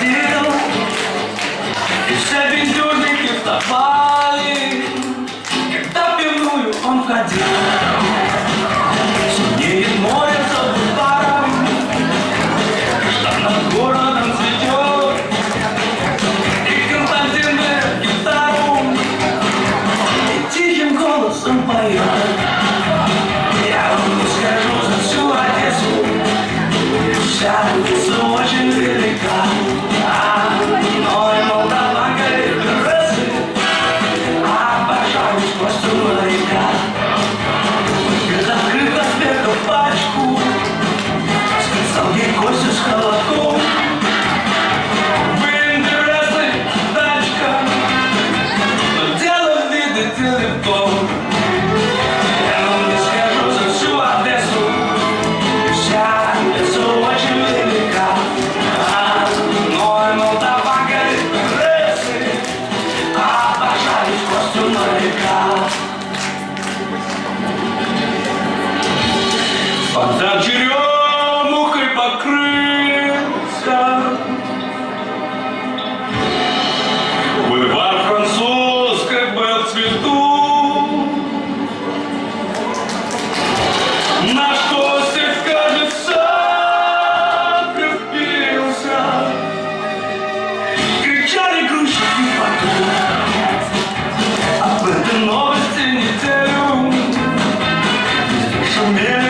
deal. You said been doing it, give the fuck. Базар черемухой покрылся. Бульвар француз как бы в цвету. Наш костик, кажется, привпился. Кричали грузчики потом. Об этой новости неделю. Шумели